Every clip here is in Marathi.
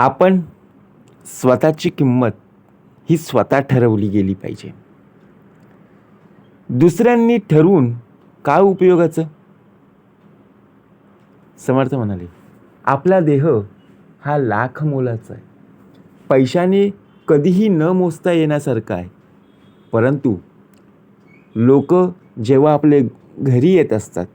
आपण स्वतःची किंमत ही स्वतः ठरवली गेली पाहिजे. दुसऱ्यांनी ठरवून काय उपयोगाचं? समर्थ म्हणाले आपला देह हा लाख मोलाचा आहे. पैशाने कधीही न मोजता येण्यासारखा आहे. परंतु लोक जेव्हा आपले घरी येत असतात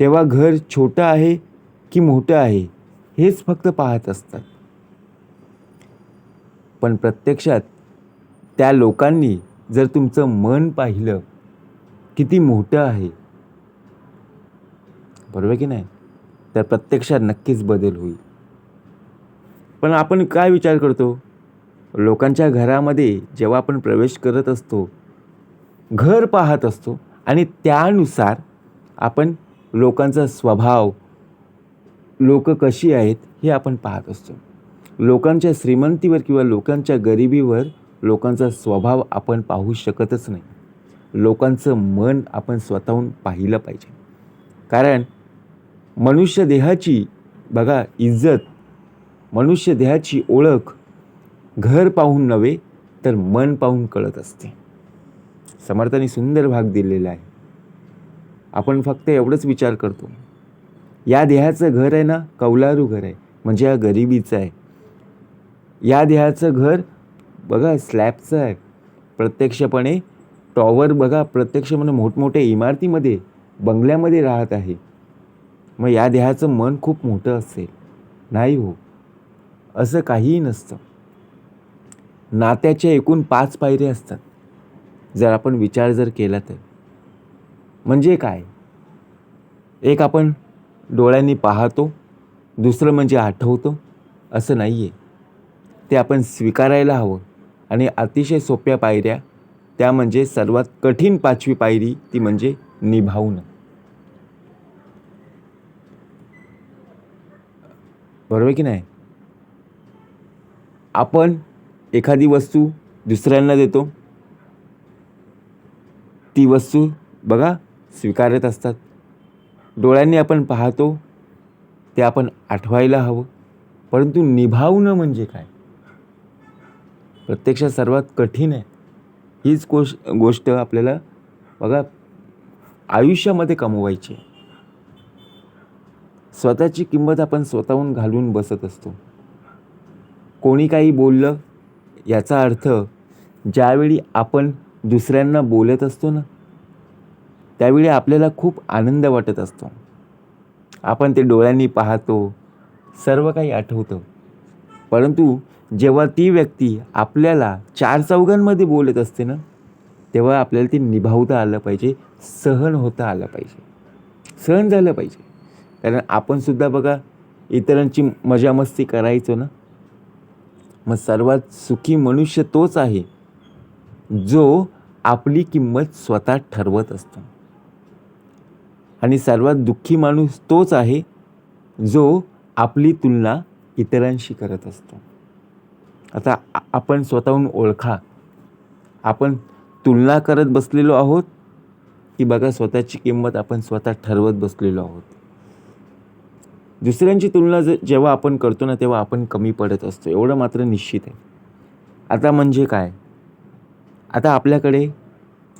तेव्हा घर छोटं आहे की मोठं आहे हेच फक्त पाहत असतात. पण प्रत्यक्षात त्या लोकांनी जर तुमचं मन पाहिलं किती मोठं आहे. बरोबर की नाही? तर प्रत्यक्षात नक्कीच बदल होईल. पण आपण काय विचार करतो? लोकांच्या घरामध्ये जेव्हा आपण प्रवेश करत असतो घर पाहत असतो आणि त्यानुसार आपण लोकांचा स्वभाव लोक कशी आहेत हे आपण पाहत असतो. लोकांच्या श्रीमंतीवर किंवा लोकांच्या गरिबीवर लोकांचा स्वभाव आपण पाहू शकतच नाही. लोकांचं मन आपण स्वतःहून पाहिलं पाहिजे. कारण मनुष्य देहाची बघा इज्जत मनुष्य देहाची ओळख घर पाहून नव्हे तर मन पाहून कळत असते. समर्थाने सुंदर भाग दिलेला आहे. आपण फक्त एवढंच विचार करतो. या देहाचं घर आहे ना कौलारू घर आहे. म्हणजे या गरिबीचं आहे. या देहाचं घर बघा स्लॅबचं आहे. प्रत्यक्षपणे टॉवर बघा प्रत्यक्ष म्हणजे मोठमोठ्या इमारतीमध्ये बंगल्यामध्ये राहत आहे. मग या देहाचं मन खूप मोठं असेल. नाही हो. असं काहीही नसतं. नात्याच्या एकूण पाच पायऱ्या असतात. जर आपण विचार जर केला तर. म्हणजे काय? एक आपण डोळ्यांनी पाहतो दुसरं म्हणजे आठवतो असं नाही आहे ते आपण स्वीकारायला हवं. आणि अतिशय सोप्या पायऱ्या त्या म्हणजे सर्वात कठीण पाचवी पायरी ती म्हणजे निभावणं. बरोबर की नाही? आपण एखादी वस्तू दुसऱ्यांना देतो. ती वस्तू बघा स्वीकारत असतात. डोळ्यांनी आपण पाहतो ते आपण आठवायला हवं. परंतु निभावणं म्हणजे काय? प्रत्यक्षात सर्वात कठीण आहे. हीच गोष गोष्ट आपल्याला बघा आयुष्यामध्ये कमवायची आहे. स्वतःची किंमत आपण स्वतःहून घालून बसत असतो. कोणी काही बोललं याचा अर्थ ज्यावेळी आपण दुसऱ्यांना बोलत असतो ना त्यावेळी आपल्याला खूप आनंद वाटत असतो. आपण ते डोळ्यांनी पाहतो सर्व काही आठवतं. परंतु जेव्हा ती व्यक्ती आपल्याला चार चौघांमध्ये बोलत असते ना तेव्हा आपल्याला ती निभावता आलं पाहिजे सहन होता आलं पाहिजे. सहन झालं पाहिजे. कारण आपण सुद्धा बघा इतरांची मजामस्ती करायचो ना मग सर्वात सुखी मनुष्य तोच आहे जो आपली किंमत स्वतः ठरवत असतो. आणि सर्वात दुःखी माणूस तोच आहे जो आपली तुलना इतरांशी करत असतो. आता आपण स्वतःहून ओळखा. आपण तुलना करत बसलेलो आहोत की बघा स्वतःची किंमत आपण स्वतः ठरवत बसलेलो आहोत. दुसऱ्यांची तुलना ज जेव्हा आपण करतो ना तेव्हा आपण कमी पडत असतो. एवढं मात्र निश्चित आहे. आता म्हणजे काय? आता आपल्याकडे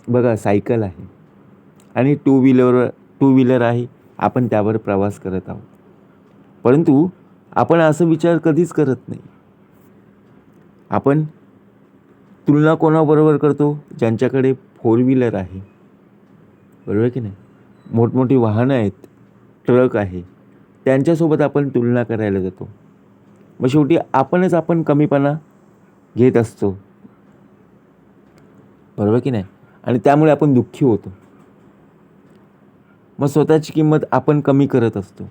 बघा सायकल आहे आणि टू व्हीलर टू व्हीलर आहे. आपण त्यावर प्रवास करत आहोत. परंतु आपण असं विचार कधीच करत नाही. आपण तुलना कोणाबरोबर करतो? ज्यांच्याकडे फोर व्हीलर आहे. बरोबर की नाही? मोठमोठी वाहनं आहेत ट्रक आहे त्यांच्यासोबत आपण तुलना करायला जातो. मग शेवटी आपणच आपण कमीपणा घेत असतो. बरोबर की नाही? आणि त्यामुळे आपण दुःखी होतो. मग स्वतःची किंमत आपण कमी करत असतो.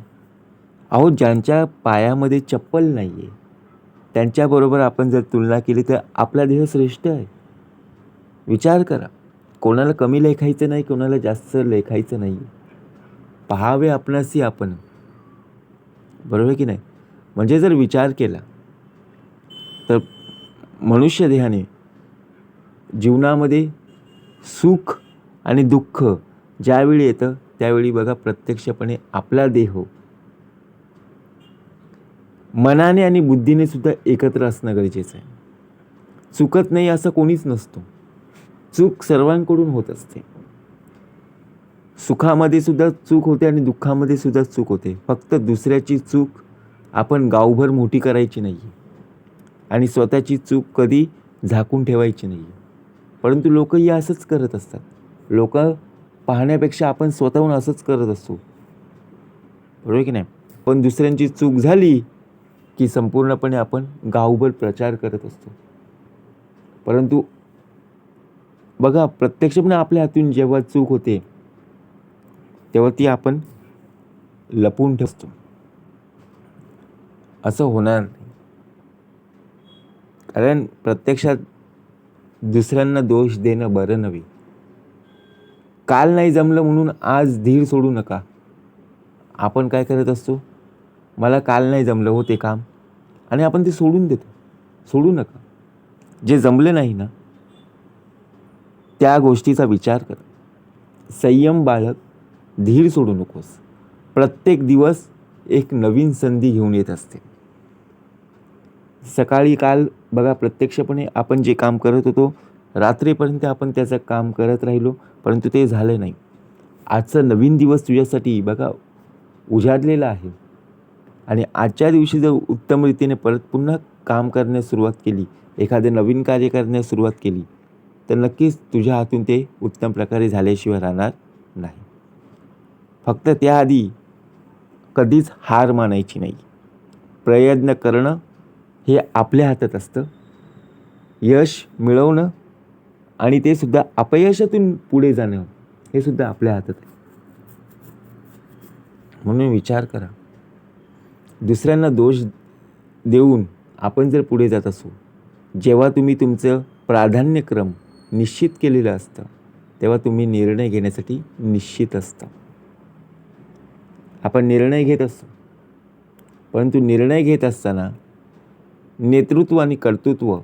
अहो ज्यांच्या पायामध्ये चप्पल नाही आहे त्यांच्याबरोबर आपण जर तुलना केली तर आपला देह श्रेष्ठ आहे. विचार करा. कोणाला कमी लेखायचं नाही कोणाला जास्त लेखायचं नाही. पहावे आपणासी आपण. बरोबर की नाही? म्हणजे जर विचार केला तर मनुष्य देहाने जीवनामध्ये सुख आणि दुःख ज्यावेळी येतं त्यावेळी बघा प्रत्यक्षपणे आपला देह मनाने आणि बुद्धीने सुद्धा एकत्र असणं गरजेचं आहे. चुकत नाही असं कोणीच नसतो. चूक सर्वांकडून होत असते. सुखामध्ये सुद्धा चूक होते आणि दुःखामध्ये सुद्धा चूक होते. फक्त दुसऱ्याची चूक आपण गावभर मोठी करायची नाही आणि स्वतःची चूक कधी झाकून ठेवायची नाही परंतु लोकही असंच करत असतात. लोक पाहण्यापेक्षा आपण स्वतःहून असंच करत असतो. बरोबर की नाही? पण दुसऱ्यांची चूक झाली की संपूर्णपणे आपण गावभर प्रचार करत असतो. परंतु बघा प्रत्यक्षपणे आपल्या हातून जेव्हा चूक होते तेव्हा ती आपण लपून ठेवतो. असं होणार नाही. कारण प्रत्यक्षात दुसऱ्यांना दोष देणं बरं नव्हे. काल नाही जमलं म्हणून आज धीर सोडू नका. आपण काय करत असतो? मला काल नाही जमलं हो ते काम. आणि आपण ते सोडून देतो. सोडू नका. जे जमले नाही ना त्या गोष्टीचा विचार कर. संयम बाळग धीर सोडू नकोस. प्रत्येक दिवस एक नवीन संधी घेऊन येत असते. सकाळी काल बघा प्रत्यक्षपणे आपण जे काम करत होतो रात्रीपर्यंत आपण त्याचं काम करत राहिलो परंतु ते झालं नाही. आजचा नवीन दिवस तुझ्यासाठी बघा उजाडलेला आहे. आणि आजच्या दिवशी जर उत्तम रीतीने परत पुन्हा काम करण्यास सुरुवात केली एखादं नवीन कार्य करण्यास सुरुवात केली तर नक्कीच तुझ्या हातून ते उत्तम प्रकारे झाल्याशिवाय राहणार नाही. फक्त त्याआधी कधीच हार मानायची नाही. प्रयत्न करणं हे आपल्या हातात असतं. यश मिळवणं आणि ते सुद्धा अपयशातून पुढे जाणं हे सुद्धा आपल्या हातात आहे. म्हणून विचार करा. दुसऱ्यांना दोष देऊन आपण जर पुढे जात असू जेव्हा तुम्ही तुमचं प्राधान्यक्रम निश्चित केलेलं असतं तेव्हा तुम्ही निर्णय घेण्यासाठी निश्चित असता. आपण निर्णय घेत असतो परंतु निर्णय घेत असताना नेतृत्व आणि कर्तृत्व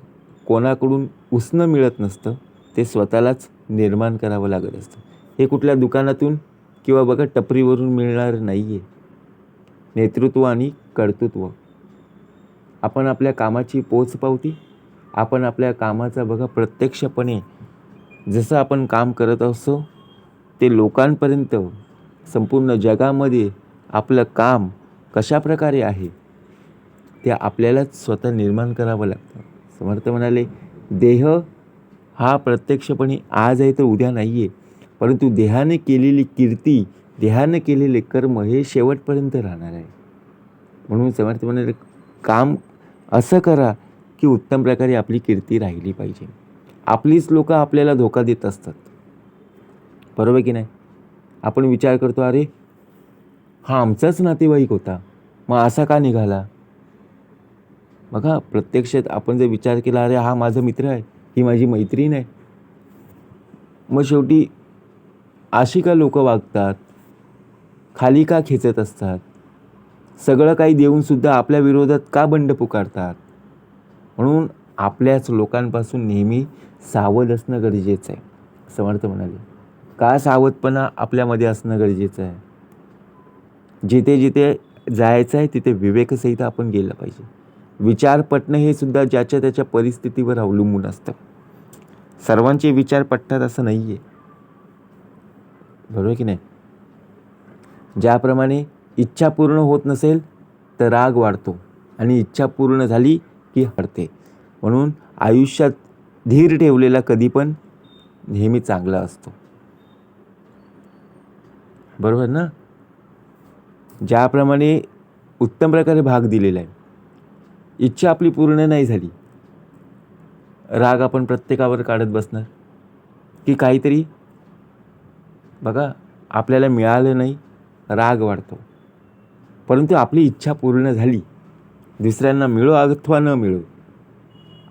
कोणाकडून उसणं मिळत नसतं ते स्वतःलाच निर्माण करावं लागत असतं. हे कुठल्या दुकानातून किंवा बघा टपरीवरून मिळणार नाही आहे नेतृत्व आणि कर्तृत्व. आपण आपल्या कामाची पोचपावती आपण आपल्या कामाचा बघा प्रत्यक्षपणे जसं आपण काम करत असतो ते लोकांपर्यंत संपूर्ण जगामध्ये आपलं काम कशा प्रकारे आहे ते आपल्यालाच स्वतः निर्माण करावं लागतं. समर्थ म्हणाले देह हा प्रत्यक्षपणे आज आहे तर उद्या नाही आहे परंतु देहाने केलेली कीर्ती देहाने केलेले कर्म हे शेवटपर्यंत राहणार आहे. म्हणून समर्थ म्हणाले काम असं करा की उत्तम प्रकारे आपली कीर्ती राहिली पाहिजे. आपलीच लोकं आपल्याला धोका देत असतात. बरोबर की नाही? आपण विचार करतो अरे हा आमचाच नातेवाईक होता. मग असा का निघाला? बघा प्रत्यक्षात आपण जर विचार केला अरे हा माझा मित्र आहे. ही माझी मैत्रीण आहे. मग शेवटी अशी का लोक वागतात? खाली का खेचत असतात? सगळं काही देऊनसुद्धा आपल्या विरोधात का बंड पुकारतात? म्हणून आपल्याच लोकांपासून नेहमी सावध असणं गरजेचं आहे समर्थ म्हणाले. का सावधपणा आपल्यामध्ये असणं गरजेचं आहे जिथे जिथे जायचं आहे तिथे विवेकसहित आपण गेलं पाहिजे. विचार पटणं हे सुद्धा ज्याच्या त्याच्या परिस्थितीवर अवलंबून असतं. सर्वांचे विचार पटतात असं नाही आहे बरोबर की नाही? ज्याप्रमाणे इच्छा पूर्ण होत नसेल तर राग वाढतो आणि इच्छा पूर्ण झाली की हरते. म्हणून आयुष्यात धीर ठेवलेला कधी पण नेहमी चांगला असतो. बरोबर ना? ज्याप्रमाणे उत्तम प्रकारे भाग दिलेला आहे. इच्छा आपली पूर्ण नाही झाली. राग आपण प्रत्येकावर काढत बसणार. की काहीतरी बघा आपल्याला मिळालं नाही राग वाढतो. परंतु आपली इच्छा पूर्ण झाली. दुसऱ्यांना मिळो अथवा न मिळो.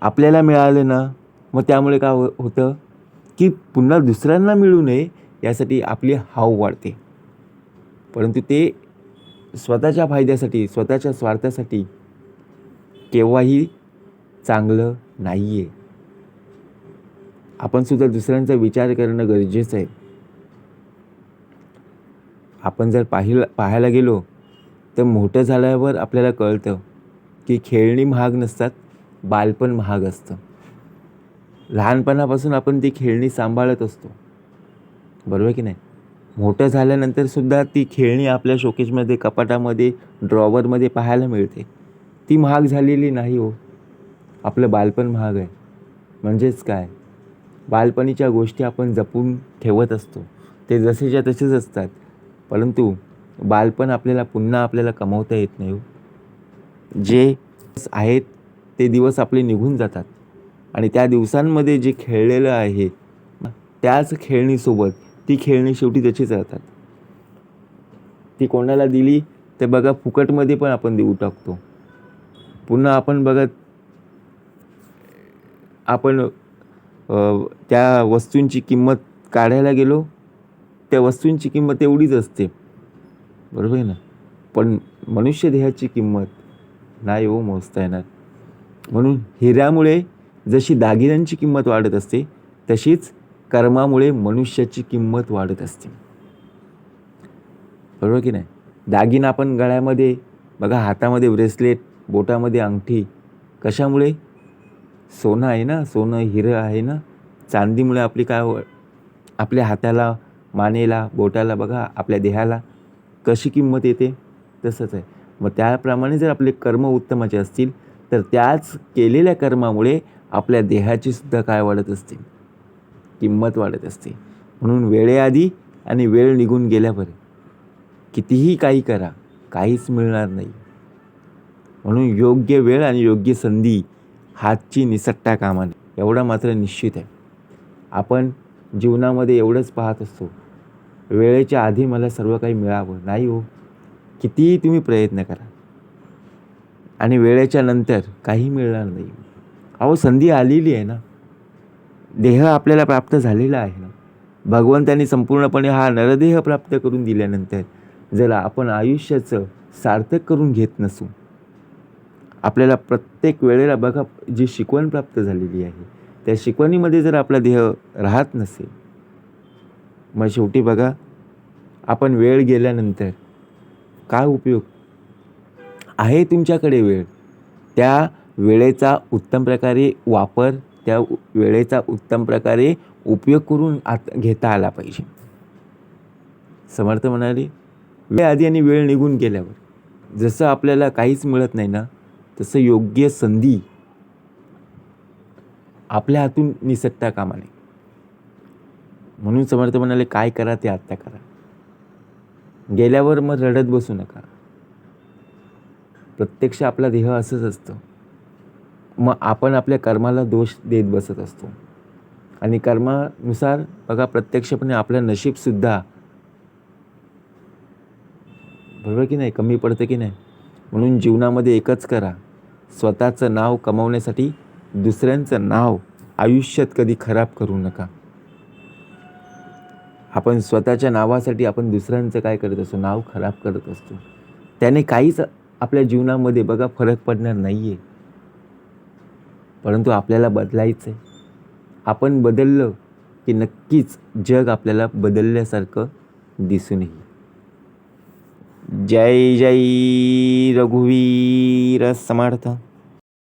आपल्याला मिळालं ना मग त्यामुळे काय हो होतं? की पुन्हा दुसऱ्यांना मिळू नये यासाठी आपली हाव वाढते. परंतु ते स्वतःच्या फायद्यासाठी स्वतःच्या स्वार्थासाठी केव्हाही चांगलं नाही आहे आपणसुद्धा दुसऱ्यांचा विचार करणं गरजेचं आहे. आपण जर पाहिलं पाहायला गेलो तर मोठं झाल्यावर आपल्याला कळतं की खेळणी महाग नसतात बालपण महाग असतं. लहानपणापासून आपण ती खेळणी सांभाळत असतो. बरोबर की नाही? मोठं झाल्यानंतर सुद्धा ती खेळणी आपल्या शोकेशमध्ये कपाटामध्ये ड्रॉवरमध्ये पाहायला मिळते. ती महाग झालेली नाही हो. आपलं बालपण महाग आहे. म्हणजेच काय? बालपणीच्या गोष्टी आपण जपून ठेवत असतो. ते जसेच्या तसेच असतात. परंतु बालपण आपल्याला पुन्हा आपल्याला कमवता येत नाही हो. जे आहेत ते दिवस आपले निघून जातात. आणि त्या दिवसांमध्ये जे खेळलेलं आहे त्याच खेळणीसोबत ती खेळणी शेवटी त्याचीच राहतात. ती कोणाला दिली तर बघा फुकटमध्ये पण आपण देऊ टाकतो. पुन्हा आपण बघत आपण त्या वस्तूंची किंमत काढायला गेलो त्या वस्तूंची किंमत एवढीच असते. बरोबर आहे ना? पण मनुष्य देहाची किंमत नाही हो मोजता येणार. म्हणून हिऱ्यामुळे जशी दागिन्यांची किंमत वाढत असते तशीच कर्मामुळे मनुष्याची किंमत वाढत असते. बरोबर की नाही? दागिना आपण गळ्यामध्ये बघा हातामध्ये ब्रेसलेट बोटामध्ये अंगठी कशामुळे? सोनं आहे ना? सोनं हिरं आहे ना? चांदीमुळे आपली काय हो, आपल्या हाताला मानेला बोटाला बघा आपल्या देहाला कशी किंमत येते? तसंच आहे. मग त्याप्रमाणे जर आपले कर्म उत्तमाचे असतील तर त्याच केलेल्या कर्मामुळे आपल्या देहाची सुद्धा काय वाढत असते? किंमत वाढत असते. म्हणून वेळेआधी आणि वेळ निघून गेल्यावर कितीही काही करा काहीच मिळणार नाही. म्हणून योग्य वेळ आणि योग्य संधी हातची निसट्टा कामाने. एवढा मात्र निश्चित आहे. आपण जीवनामध्ये एवढंच पाहत असतो वेळेच्या आधी मला सर्व काही मिळावं. नाही हो. कितीही तुम्ही प्रयत्न करा. आणि वेळेच्या नंतर काही मिळणार नाही. अहो संधी आलेली आहे ना. देह आपल्याला प्राप्त झालेला आहे ना. भगवंतानी संपूर्णपणे हा नरदेह प्राप्त करून दिल्यानंतर जर आपण आयुष्याचं सार्थक करून घेत नसू आपल्याला प्रत्येक वेळेला बघा जी शिकवण प्राप्त झालेली आहे. त्या शिकवणीमध्ये जर आपला देह राहत नसेल मग शेवटी बघा आपण वेळ गेल्यानंतर काय उपयोग? आहे तुमच्याकडे वेळ. त्या वेळेचा उत्तम प्रकारे वापर त्या वेळेचा उत्तम प्रकारे उपयोग करून आत घेता आला पाहिजे. समर्थ म्हणाले वेळ आधी आणि वेळ निघून गेल्यावर. जसं आपल्याला काहीच मिळत नाही ना तसं योग्य संधी आपल्या हातून निसटता कामा नये. म्हणून समर्थ म्हणाले काय करा ते आत्ता करा. गेल्यावर मग रडत बसू नका. प्रत्यक्ष आपला देह असंच असतं. मग आपण आपल्या कर्माला दोष देत बसत असतो. आणि कर्मानुसार बघा प्रत्यक्षपणे आपलं नशीबसुद्धा बरोबर की नाही? कमी पडतं की नाही? म्हणून जीवनामध्ये एकच करा. स्वतःचं नाव कमवण्यासाठी दुसऱ्यांचं नाव आयुष्यात कधी खराब करू नका. आपण स्वतःच्या नावासाठी आपण दुसऱ्यांचं काय करत असतो नाव खराब करत असतो. त्याने काहीच आपल्या जीवनामध्ये बघा फरक पडणार नाही आहे परंतु आपल्याला बदलायचं आहे आपण बदललं की नक्कीच जग आपल्याला बदलल्यासारखं दिसून येईल जय जय रघुवीर समर्थ.